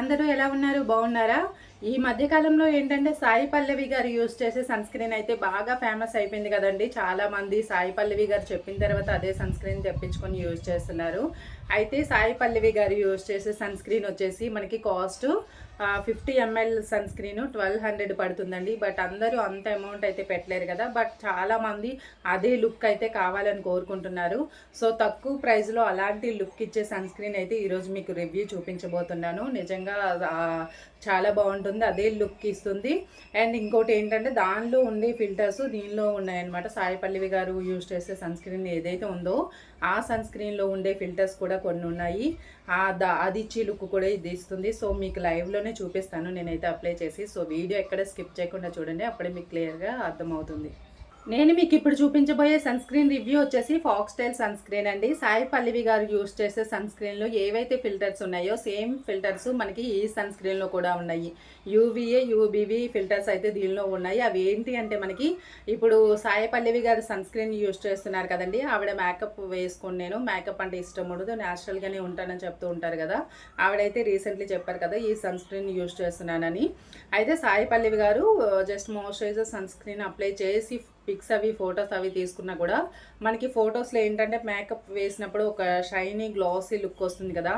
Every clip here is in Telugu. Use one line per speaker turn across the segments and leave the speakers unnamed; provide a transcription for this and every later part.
అందరూ ఎలా ఉన్నారు? బాగున్నారా? ఈ మధ్యకాలంలో ఏంటంటే సాయి పల్లవి గారు యూజ్ చేసే సన్ స్క్రీన్ అయితే బాగా ఫేమస్ అయిపోయింది కదండి. చాలామంది సాయి పల్లవి గారు చెప్పిన తర్వాత అదే సన్ స్క్రీన్ తెప్పించుకొని యూజ్ చేస్తున్నారు. అయితే సాయి పల్లవి గారు యూజ్ చేసే సన్ స్క్రీన్ వచ్చేసి మనకి cost fifty ML sunscreen twelve hundred పడుతుందండి. బట్ అందరూ అంత అమౌంట్ అయితే పెట్టలేరు కదా. బట్ చాలామంది అదే లుక్ అయితే కావాలని కోరుకుంటున్నారు. సో తక్కువ ప్రైస్లో అలాంటి లుక్ ఇచ్చే సన్ స్క్రీన్ అయితే ఈరోజు మీకు రివ్యూ చూపించబోతున్నాను. నిజంగా చాలా బాగుంటుంది. అదే లుక్ ఇస్తుంది. అండ్ ఇంకోటి ఏంటంటే దానిలో ఉండే ఫిల్టర్స్ దీనిలో ఉన్నాయన్నమాట. సాయి పల్లవి గారు యూజ్ చేసే సన్ స్క్రీన్ ఏదైతే ఉందో ఆ సన్ స్క్రీన్లో ఉండే ఫిల్టర్స్ కూడా కొన్ని ఉన్నాయి. ఆ అది ఇచ్చి లుక్ కూడా ఇది ఇస్తుంది. సో మీకు లైవ్లోనే చూపిస్తాను. నేనైతే అప్లై చేసి సో వీడియో ఎక్కడ స్కిప్ చేయకుండా చూడండి. అప్పుడే మీకు క్లియర్గా అర్థమవుతుంది. నేను మీకు ఇప్పుడు చూపించబోయే సన్ స్క్రీన్ రివ్యూ వచ్చేసి ఫాక్స్టైల్ సన్ స్క్రీన్ అండి. సాయి పల్లవి గారు యూజ్ చేసే సన్ స్క్రీన్లో ఏవైతే ఫిల్టర్స్ ఉన్నాయో సేమ్ ఫిల్టర్స్ మనకి ఈ సన్ స్క్రీన్లో కూడా ఉన్నాయి. యూవీఏ యూబీవీ ఫిల్టర్స్ అయితే దీనిలో ఉన్నాయి. అవి ఏంటి అంటే మనకి ఇప్పుడు సాయి పల్లవి గారు సన్ స్క్రీన్ యూజ్ చేస్తున్నారు కదండి. ఆవిడ మేకప్ వేసుకుని నేను మేకప్ అంటే ఇష్టం ఉండదు న్యాచురల్గానే ఉంటానని చెప్తూ ఉంటారు కదా. ఆవిడైతే రీసెంట్లీ చెప్పారు కదా ఈ సన్ స్క్రీన్ యూజ్ చేస్తున్నానని. అయితే సాయి పల్లవి గారు just moisturiser sunscreen apply చేసి పిక్స్ అవి ఫొటోస్ అవి తీసుకున్నా కూడా మనకి ఫొటోస్లో ఏంటంటే మేకప్ వేసినప్పుడు ఒక షైనీ గ్లాసీ లుక్ వస్తుంది కదా.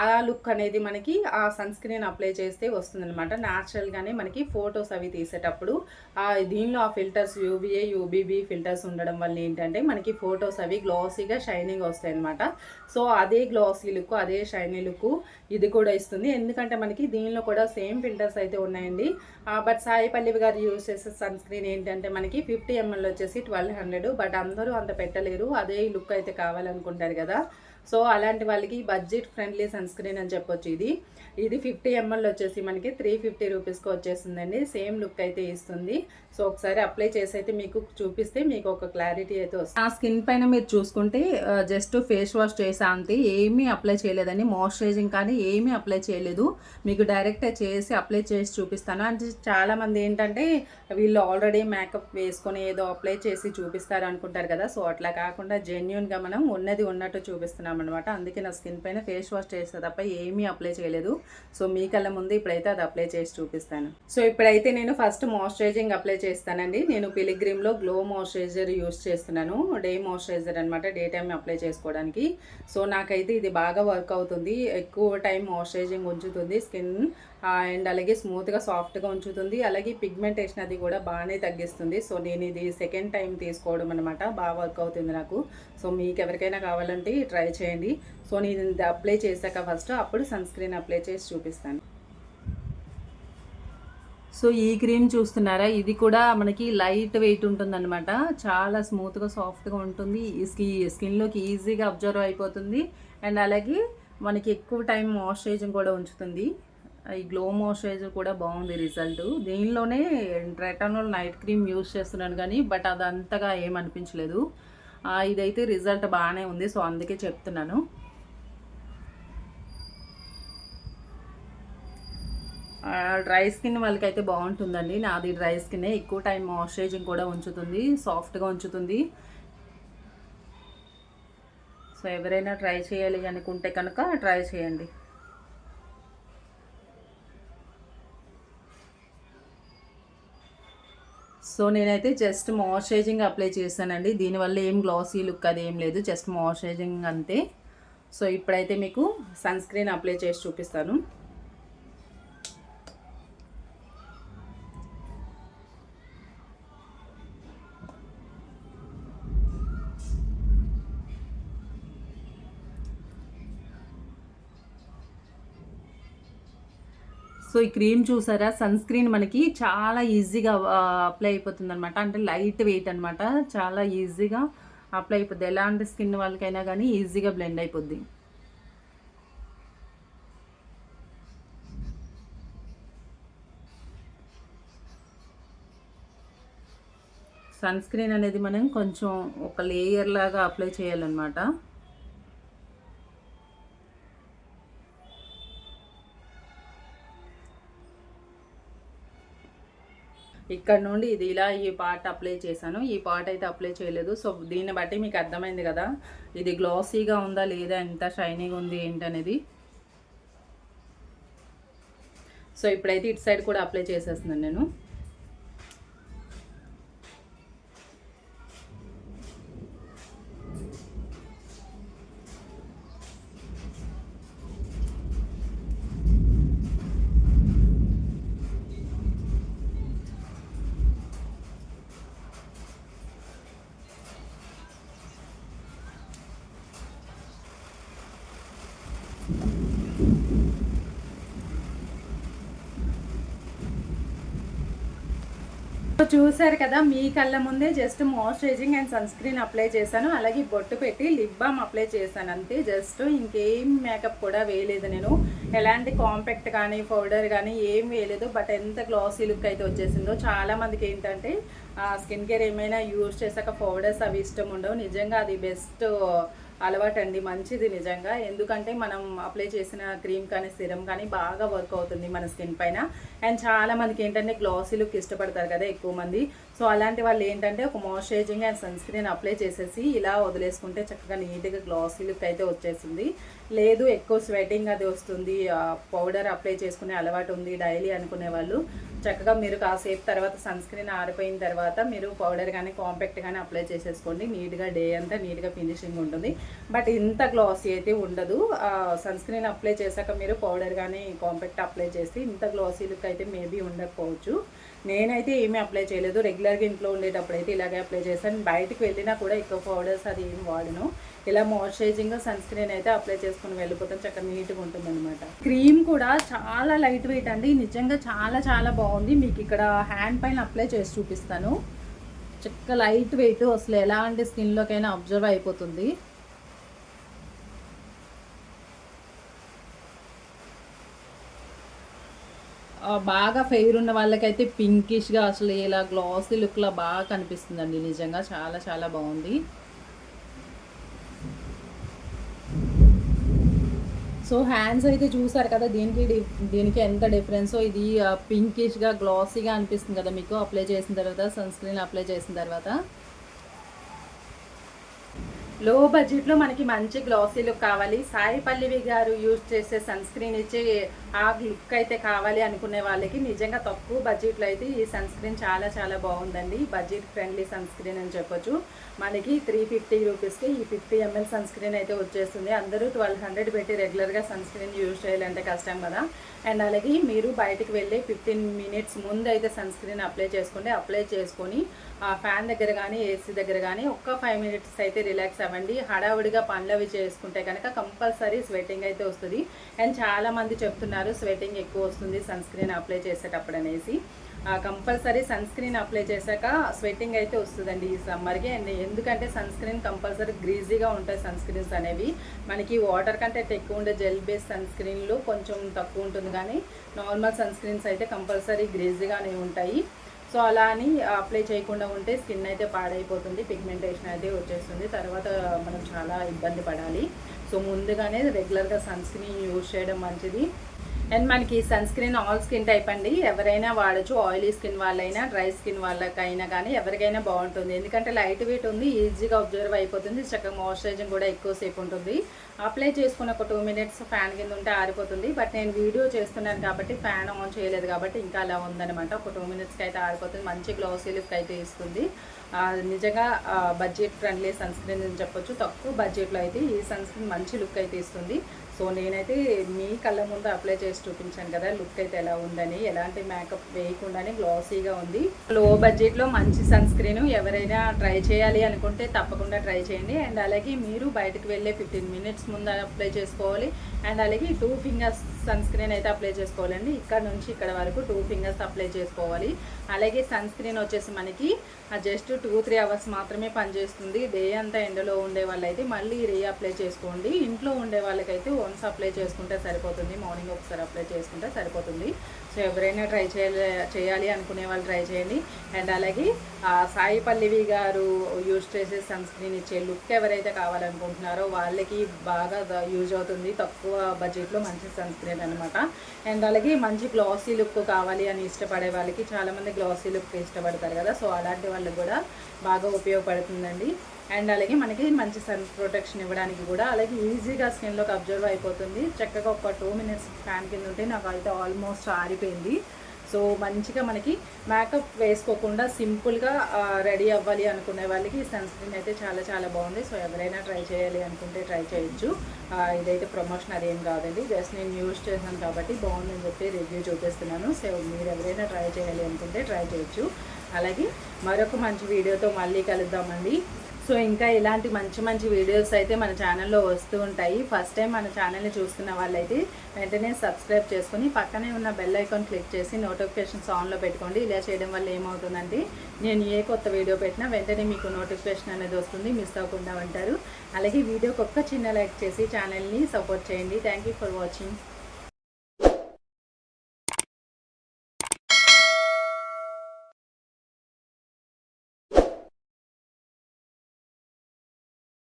ఆ లుక్ అనేది మనకి ఆ సన్ స్క్రీన్ అప్లై చేస్తే వస్తుంది అనమాట న్యాచురల్గానే మనకి ఫొటోస్ అవి తీసేటప్పుడు దీనిలో ఆ ఫిల్టర్స్ యూబీఏ యూబీబీ ఫిల్టర్స్ ఉండడం వల్ల ఏంటంటే మనకి ఫొటోస్ అవి గ్లాసీగా షైనింగ్ వస్తాయి అనమాట సో అదే గ్లాసీ లుక్ అదే షైనీ లుక్ ఇది కూడా ఇస్తుంది. ఎందుకంటే మనకి దీనిలో కూడా సేమ్ ఫిల్టర్స్ అయితే ఉన్నాయండి. బట్ సాయి పల్లవి గారు యూజ్ చేసే సన్ స్క్రీన్ ఏంటంటే మనకి ఫిఫ్టీ ఎంఎల్ వచ్చేసి ట్వెల్వ్ హండ్రెడ్ బట్ అందరూ అంత పెట్టలేరు. అదే లుక్ అయితే కావాలనుకుంటారు కదా. సో అలాంటి వాళ్ళకి బడ్జెట్ ఫ్రెండ్లీ సన్ స్క్రీన్ అని చెప్పొచ్చు ఇది. ఇది ఫిఫ్టీ ఎంఎల్ వచ్చేసి మనకి త్రీ ఫిఫ్టీ రూపీస్కి వచ్చేసిందండి సేమ్ లుక్ అయితే ఇస్తుంది. సో ఒకసారి అప్లై చేసి అయితే మీకు చూపిస్తే మీకు ఒక క్లారిటీ అయితే వస్తుంది. ఆ స్కిన్ పైన మీరు చూసుకుంటే జస్ట్ ఫేస్ వాష్ చేసా అంతే. ఏమీ అప్లై చేయలేదండి. మాయిశ్చరైజింగ్ కానీ ఏమీ అప్లై చేయలేదు. మీకు డైరెక్ట్ చేసి అప్లై చేసి చూపిస్తాను. అంటే చాలామంది ఏంటంటే వీళ్ళు ఆల్రెడీ మేకప్ వేసుకొని ఏదో అప్లై చేసి చూపిస్తారు అనుకుంటారు కదా. సో అట్లా కాకుండా జెన్యున్గా మనం ఉన్నది ఉన్నట్టు చూపిస్తున్నాం. అనమాట అందుకే నా స్కిన్ పైన ఫేస్ వాష్ చేస్తే తప్ప ఏమీ అప్లై చేయలేదు. సో మీ కళ్ళ ముందు ఇప్పుడైతే అది అప్లై చేసి చూపిస్తాను. సో ఇప్పుడైతే నేను ఫస్ట్ మాయిశ్చరైజింగ్ అప్లై చేస్తానండి. నేను పిలిగ్రిమ్లో గ్లో మాయిశ్చరైజర్ యూస్ చేస్తున్నాను. డే మాయిశ్చరైజర్ అనమాట డే టైం అప్లై చేసుకోవడానికి. సో నాకైతే ఇది బాగా వర్క్ అవుతుంది. ఎక్కువ టైం మాయిశ్చరైజింగ్ ఉంచుతుంది. స్కిన్ అండ్ అలాగే స్మూత్గా సాఫ్ట్గా ఉంచుతుంది. అలాగే పిగ్మెంటేషన్ అది కూడా బాగానే తగ్గిస్తుంది. సో నేను ఇది సెకండ్ టైం తీసుకోవడం అనమాట బాగా వర్క్ అవుతుంది నాకు. సో మీకు ఎవరికైనా కావాలంటే ట్రై చేయండి చేయండి. సో నేను ఇది అప్లై చేశాక ఫస్ట్ అప్పుడు సన్ స్క్రీన్ అప్లై చేసి చూపిస్తాను. సో ఈ క్రీమ్ చూస్తున్నారా? ఇది కూడా మనకి లైట్ వెయిట్ ఉంటుందన్నమాట. చాలా స్మూత్గా సాఫ్ట్గా ఉంటుంది. ఈ స్కి స్కిన్లోకి ఈజీగా అబ్జర్వ్ అయిపోతుంది. అండ్ అలాగే మనకి ఎక్కువ టైం మాయిశ్చరైజింగ్ కూడా ఉంచుతుంది. ఈ గ్లో మాయిశ్చరైజర్ కూడా బాగుంది రిజల్ట్. దీనిలోనే రెటనాల్ నైట్ క్రీమ్ యూస్ చేస్తున్నాను కానీ బట్ అది అంతగా ఏమనిపించలేదు ఇదైతే రిజల్ట్ బాగానే ఉంది సో అందుకే చెప్తున్నాను. డ్రై స్కిన్ వాళ్ళకైతే బాగుంటుందండి. నాది డ్రై స్కిన్నే ఎక్కువ టైం మాయిశ్చరైజింగ్ కూడా ఉంచుతుంది సాఫ్ట్గా ఉంచుతుంది. సో ఎవరైనా ట్రై చేయాలి అనుకుంటే కనుక ట్రై చేయండి. సో నేనైతే జస్ట్ మాయిశ్చరైజింగ్ అప్లై చేశానండి. దీనివల్ల ఏం గ్లాసీ లుక్ అది ఏం లేదు. జస్ట్ మాయిశ్చరైజింగ్ అంతే. సో ఇప్పుడైతే మీకు సన్ స్క్రీన్ అప్లై చేసి చూపిస్తాను. సో ఈ క్రీమ్ చూసారా? సన్ స్క్రీన్ మనకి చాలా ఈజీగా అప్లై అయిపోతుంది అనమాట అంటే లైట్ వెయిట్ అనమాట చాలా ఈజీగా అప్లై అయిపోద్ది. ఎలాంటి స్కిన్ వాళ్ళకైనా కానీ ఈజీగా బ్లెండ్ అయిపోద్ది. సన్ స్క్రీన్ అనేది మనం కొంచెం ఒక లేయర్ లాగా అప్లై చేయాలన్నమాట. ఇక్కడ నుండి ఇది ఇలా ఈ పార్ట్ అప్లై చేశాను. ఈ పార్ట్ అయితే అప్లై చేయలేదు. సో దీన్ని బట్టి మీకు అర్థమైంది కదా ఇది గ్లాసీగా ఉందా లేదా ఎంత షైనింగ్ ఉంది ఏంటనేది. సో ఇప్పుడైతే ఇటు సైడ్ కూడా అప్లై చేసేస్తున్నాను నేను. చూసారు కదా మీ కళ్ళ ముందే just moisturizing and sunscreen apply చేశాను. అలాగే బొట్టు పెట్టి లిప్ బామ్ అప్లై చేశాను అంతే. జస్ట్ ఇంకేం మేకప్ కూడా వేయలేదు నేను. ఎలాంటి కాంపాక్ట్ కానీ పౌడర్ కానీ ఏం వేయలేదు. బట్ ఎంత గ్లాసీ లుక్ అయితే వచ్చేసిందో. చాలామందికి ఏంటంటే స్కిన్ కేర్ ఏమైనా యూజ్ చేశాక పౌడర్స్ అవి ఇష్టం ఉండవు. నిజంగా అది బెస్ట్ అలవాటు అండి మంచిది నిజంగా. ఎందుకంటే మనం అప్లై చేసిన క్రీమ్ కానీ సిరం కానీ బాగా వర్క్ అవుతుంది మన స్కిన్ పైన. అండ్ చాలా మందికి ఏంటంటే గ్లాసీ లుక్ ఇష్టపడతారు కదా ఎక్కువ మంది. సో అలాంటి వాళ్ళు ఏంటంటే ఒక moisturising and sunscreen apply చేసేసి ఇలా వదిలేసుకుంటే చక్కగా నీట్గా గ్లాసీ లుక్ అయితే వచ్చేసింది. లేదు ఎక్కువ స్వెటింగ్ అది వస్తుంది. పౌడర్ అప్లై చేసుకునే అలవాటు ఉంది డైలీ అనుకునే వాళ్ళు. చక్కగా మీరు కాసేపు తర్వాత సన్ స్క్రీన్ ఆరిపోయిన తర్వాత మీరు పౌడర్ కానీ కాంపాక్ట్ కానీ అప్లై చేసేసుకోండి. నీట్గా డే అంతా నీట్గా ఫినిషింగ్ ఉంటుంది. బట్ ఇంత గ్లాసీ అయితే ఉండదు. సన్ స్క్రీన్ అప్లై చేశాక మీరు పౌడర్ కానీ కాంపాక్ట్ అప్లై చేసి ఇంత గ్లాసీ లుక్ అయితే మేబీ ఉండకపోవచ్చు. నేనైతే ఏమీ అప్లై చేయలేదు. రెగ్యులర్గా ఇంట్లో ఉండేటప్పుడు అయితే ఇలాగే అప్లై చేశాను. బయటికి వెళ్ళినా కూడా ఎక్కువ పౌడర్స్ అది ఏం వాడను. ఇలా మాయిశ్చరైజింగ్ సన్ స్క్రీన్ అయితే అప్లై చేసుకుని వెళ్ళిపోతాం. చక్కగా నీట్గా ఉంటుంది అనమాట క్రీమ్ కూడా చాలా లైట్ వెయిట్ అండి. నిజంగా చాలా చాలా బాగుంది. మీకు ఇక్కడ హ్యాండ్ పైన అప్లై చేసి చూపిస్తాను. చక్క లైట్ వెయిట్ అసలు ఎలాంటి స్కిన్లోకైనా అబ్జర్వ్ అయిపోతుంది. బాగా ఫెయిర్ ఉన్న వాళ్ళకైతే పింకిష్గా అసలు ఇలా గ్లాసీ లుక్లా బాగా కనిపిస్తుందండి. నిజంగా చాలా చాలా బాగుంది. సో హ్యాండ్స్ అయితే చూసారు కదా దీనికి దీనికి ఎంత డిఫరెన్సో ఇది పింకిష్గా గ్లాసీగా అనిపిస్తుంది కదా మీకు అప్లై చేసిన తర్వాత సన్ స్క్రీన్ అప్లై చేసిన తర్వాత. లో బడ్జెట్లో మనకి మంచి గ్లాసీ లుక్ కావాలి. సాయి పల్లివి గారు యూజ్ చేసే సన్ స్క్రీన్ ఇచ్చి ఆ లుక్ అయితే కావాలి అనుకునే వాళ్ళకి నిజంగా తక్కువ బడ్జెట్లో అయితే ఈ సన్ స్క్రీన్ చాలా చాలా బాగుందండి. బడ్జెట్ ఫ్రెండ్లీ సన్ స్క్రీన్ అని చెప్పొచ్చు. మనకి త్రీ ఫిఫ్టీ రూపీస్కి ఈ ఫిఫ్టీ ఎంఎల్ సన్ స్క్రీన్ అయితే వచ్చేస్తుంది. అందరూ ట్వెల్వ్ హండ్రెడ్ పెట్టి రెగ్యులర్గా సన్ స్క్రీన్ యూజ్ చేయాలంటే కష్టం కదా. అండ్ అలాగే మీరు బయటికి వెళ్ళి ఫిఫ్టీన్ మినిట్స్ ముందు అయితే సన్ స్క్రీన్ అప్లై చేసుకోండి. అప్లై చేసుకొని ఆ ఫ్యాన్ దగ్గర కానీ ఏసీ దగ్గర కానీ ఒక్క ఫైవ్ మినిట్స్ అయితే రిలాక్స్ అవ్వండి. హడావుడిగా పనులు అవి చేసుకుంటే కనుక కంపల్సరీ స్వెటింగ్ అయితే వస్తుంది. అండ్ చాలామంది చెప్తున్నారు స్వెటింగ్ ఎక్కువ వస్తుంది సన్ స్క్రీన్ అప్లై చేసేటప్పుడు అనేసి. కంపల్సరీ సన్ స్క్రీన్ అప్లై చేశాక స్వెట్టింగ్ అయితే వస్తుందండి ఈ సమ్మర్కి అండ్ ఎందుకంటే సన్ స్క్రీన్ కంపల్సరీ గ్రీజీగా ఉంటాయి సన్ స్క్రీన్స్ అనేవి. మనకి వాటర్ కంటే ఎక్కువ ఉండే జెల్ బేస్ సన్ స్క్రీన్లు కొంచెం తక్కువ ఉంటుంది కానీ నార్మల్ సన్ స్క్రీన్స్ అయితే కంపల్సరీ గ్రీజీగానే ఉంటాయి. సో అలా అని అప్లై చేయకుండా ఉంటే స్కిన్ అయితే పాడైపోతుంది పిగ్మెంటేషన్ అయితే వచ్చేస్తుంది. తర్వాత మనం చాలా ఇబ్బంది పడాలి. సో ముందుగానే రెగ్యులర్గా సన్ స్క్రీన్ యూజ్ చేయడం మంచిది. అండ్ మనకి sunscreen all skin type అండి. ఎవరైనా వాడచ్చు. ఆయిలీ స్కిన్ వాళ్ళైనా డ్రై స్కిన్ వాళ్ళకైనా కానీ ఎవరికైనా బాగుంటుంది. ఎందుకంటే లైట్ వెయిట్ ఉంది ఈజీగా అబ్జర్వ్ అయిపోతుంది. చక్కగా మాయిశ్చరైజింగ్ కూడా ఎక్కువసేపు ఉంటుంది. అప్లై చేసుకున్న ఒక టూ మినిట్స్ ఫ్యాన్ కింద ఉంటే ఆరిపోతుంది. బట్ నేను వీడియో చేస్తున్నాను కాబట్టి ఫ్యాన్ ఆన్ చేయలేదు కాబట్టి ఇంకా అలా ఉందనమాట ఒక టూ మినిట్స్కి అయితే ఆరిపోతుంది. మంచి గ్లౌసీ లుక్ అయితే ఇస్తుంది. నిజంగా బడ్జెట్ ఫ్రెండ్లీ సన్ స్క్రీన్ అని చెప్పొచ్చు. తక్కువ బడ్జెట్లో అయితే ఈ సన్ స్క్రీన్ మంచి లుక్ అయితే ఇస్తుంది. సో నేనైతే మీ కళ్ళ ముందు అప్లై చేసి చూపించాను కదా లుక్ అయితే ఎలా ఉందని ఎలాంటి మేకప్ వేయకుండానే గ్లాసీగా ఉంది. లో బడ్జెట్లో మంచి సన్ స్క్రీన్ ఎవరైనా ట్రై చేయాలి అనుకుంటే తప్పకుండా ట్రై చేయండి. అండ్ అలాగే మీరు బయటకు వెళ్ళే ఫిఫ్టీన్ మినిట్స్ ముందు అప్లై చేసుకోవాలి. అండ్ అలాగే టూ ఫింగర్స్ సన్ స్క్రీన్ అయితే అప్లై చేసుకోవాలండి. ఇక్కడ నుంచి ఇక్కడ వరకు టూ ఫింగర్స్ అప్లై చేసుకోవాలి. అలాగే సన్ స్క్రీన్ వచ్చేసి మనకి జస్ట్ టూ త్రీ అవర్స్ మాత్రమే పనిచేస్తుంది. డే అంతా ఎండలో ఉండే వాళ్ళైతే మళ్ళీ రీ అప్లై చేసుకోండి. ఇంట్లో ఉండే వాళ్ళకైతే వన్స్ అప్లై చేసుకుంటే సరిపోతుంది. మార్నింగ్ ఒకసారి అప్లై చేసుకుంటే సరిపోతుంది. సో ఎవరైనా ట్రై చేయాలి చేయాలి అనుకునే వాళ్ళు ట్రై చేయండి. అండ్ అలాగే సాయి పల్లివి గారు యూజ్ చేసే సన్ స్క్రీన్ ఇచ్చే లుక్ ఎవరైతే కావాలనుకుంటున్నారో వాళ్ళకి బాగా యూజ్ అవుతుంది. తక్కువ బడ్జెట్లో మంచి సన్ స్క్రీన్ అనమాట అండ్ అలాగే మంచి గ్లాసీ లుక్ కావాలి అని ఇష్టపడే వాళ్ళకి చాలామంది గ్లాసీ లుక్ ఇష్టపడతారు కదా. సో అలాంటి వాళ్ళకి కూడా బాగా ఉపయోగపడుతుందండి. అండ్ అలాగే మనకి మంచి సన్ ప్రొటెక్షన్ ఇవ్వడానికి కూడా అలాగే ఈజీగా స్కిన్లోకి అబ్జర్వ్ అయిపోతుంది. చక్కగా ఒక టూ మినిట్స్ ఫ్యాన్ కింద ఉంటే నాకు అయితే ఆల్మోస్ట్ ఆరిపోయింది. సో మంచిగా మనకి మేకప్ వేసుకోకుండా సింపుల్గా రెడీ అవ్వాలి అనుకునే వాళ్ళకి ఈ సన్ స్క్రీన్ అయితే చాలా చాలా బాగుంది. సో ఎవరైనా ట్రై చేయాలి అనుకుంటే ట్రై చేయొచ్చు. ఇదైతే ప్రమోషన్ అదేం కాదండి. జస్ట్ నేను యూజ్ చేశాను కాబట్టి బాగుందని చెప్పి రివ్యూ చూపిస్తున్నాను. సో మీరు ఎవరైనా ట్రై చేయాలి అనుకుంటే ట్రై చేయొచ్చు. అలాగే మరొక మంచి వీడియోతో మళ్ళీ కలుద్దామండి. సో ఇంకా ఇలాంటి మంచి మంచి వీడియోస్ అయితే మన ఛానల్లో వస్తూ ఉంటాయి. ఫస్ట్ టైం మన ఛానల్ని చూస్తున్న వాళ్ళైతే వెంటనే సబ్స్క్రైబ్ చేసుకుని పక్కనే ఉన్న బెల్ ఐకాన్ క్లిక్ చేసి నోటిఫికేషన్స్ ఆన్లో పెట్టుకోండి. ఇలా చేయడం వల్ల ఏమవుతుందంటే నేను ఏ కొత్త వీడియో పెట్టినా వెంటనే మీకు నోటిఫికేషన్ అనేది వస్తుంది. మిస్ అవ్వకుండా ఉంటారు. అలాగే వీడియోకి ఒక్క చిన్న లైక్ చేసి ఛానల్ని సపోర్ట్ చేయండి. Thank you for watching